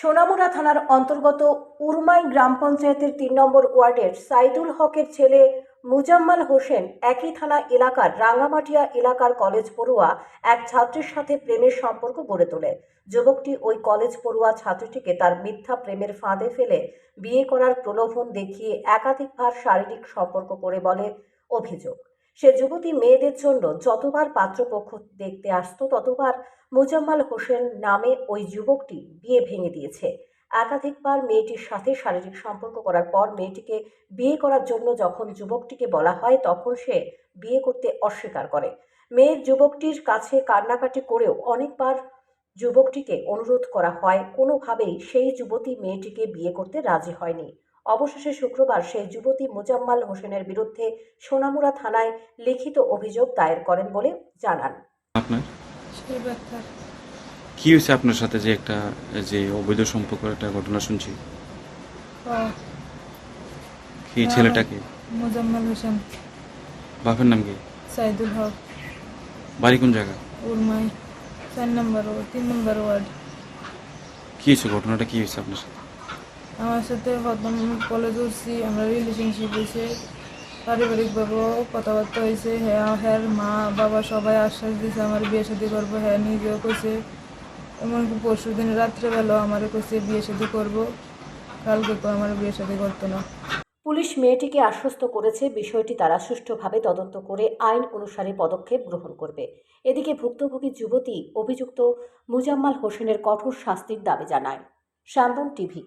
সোনামুড়া থানার অন্তর্গত উরমাই গ্রাম পঞ্চায়েতের তিন নম্বর ওয়ার্ডের সাইদুল হকের ছেলে মুজাম্মাল হোসেন একই থানা এলাকার রাঙ্গামাটিয়া এলাকার কলেজ পড়ুয়া এক ছাত্রীর সাথে প্রেমের সম্পর্ক গড়ে তোলে। যুবকটি ওই কলেজ পড়ুয়া ছাত্রটিকে তার মিথ্যা প্রেমের ফাঁদে ফেলে বিয়ে করার প্রলোভন দেখিয়ে একাধিকবার শারীরিক সম্পর্ক করে বলে অভিযোগ। সে যুবতী মেয়েদের জন্য যতবার পাত্রপক্ষ দেখতে আসতো, ততবার মুজাম্মাল হোসেন নামে ওই যুবকটি বিয়ে ভেঙে দিয়েছে। একাধিকবার মেয়েটির সাথে শারীরিক সম্পর্ক করার পর মেয়েটিকে বিয়ে করার জন্য যখন যুবকটিকে বলা হয়, তখন সে বিয়ে করতে অস্বীকার করে। মেয়ের যুবকটির কাছে কান্নাকাটি করেও অনেকবার যুবকটিকে অনুরোধ করা হয়, কোনোভাবেই সেই যুবতী মেয়েটিকে বিয়ে করতে রাজি হয়নি। অবশেষে শুক্রবার সেই যুবতী মোজাম্মাল হোসেনের বিরুদ্ধে সোনামুড়া থানায় লিখিত অভিযোগ দায়ের করেন বলে জানান। আপনার? কি হয়েছে আপনার সাথে যে একটা যে অবৈধ সম্পর্কের একটা ঘটনা শুনছি? কি ছেলেটাকে মোজাম্মেল হোসেন। বাপের নাম কি? সাইদুল হক। বাড়ি কোন জায়গা? উরমাই চার নম্বর তিন নম্বর ওয়ার্ড। কি হয়েছে ঘটনাটা? কি হয়েছে আপনার সাথে? আমার সাথে প্রথম কলেজ উঠছি, আমরা রিলেশনশিপ হয়েছে পারিবারিকভাবেও কথাবার্তা হয়েছে হ্যাঁ হ্যাঁ মা, বাবা সবাই আশ্বাস দিয়েছে আমার বিয়ে শাদি করব হ্যাঁ নিজেও কইছে। এমনকি পরশু দিন রাত্রেবেলাও আমার কইছে বিয়ে শাদি করব, কালকে কেউ আমার বিয়ে শাদি করতো না। পুলিশ মেয়েটিকে আশ্বস্ত করেছে, বিষয়টি তারা সুষ্ঠুভাবে তদন্ত করে আইন অনুসারে পদক্ষেপ গ্রহণ করবে। এদিকে ভুক্তভোগী যুবতী অভিযুক্ত মুজাম্মাল হোসেনের কঠোর শাস্তির দাবি জানায়। শ্যামবন টিভি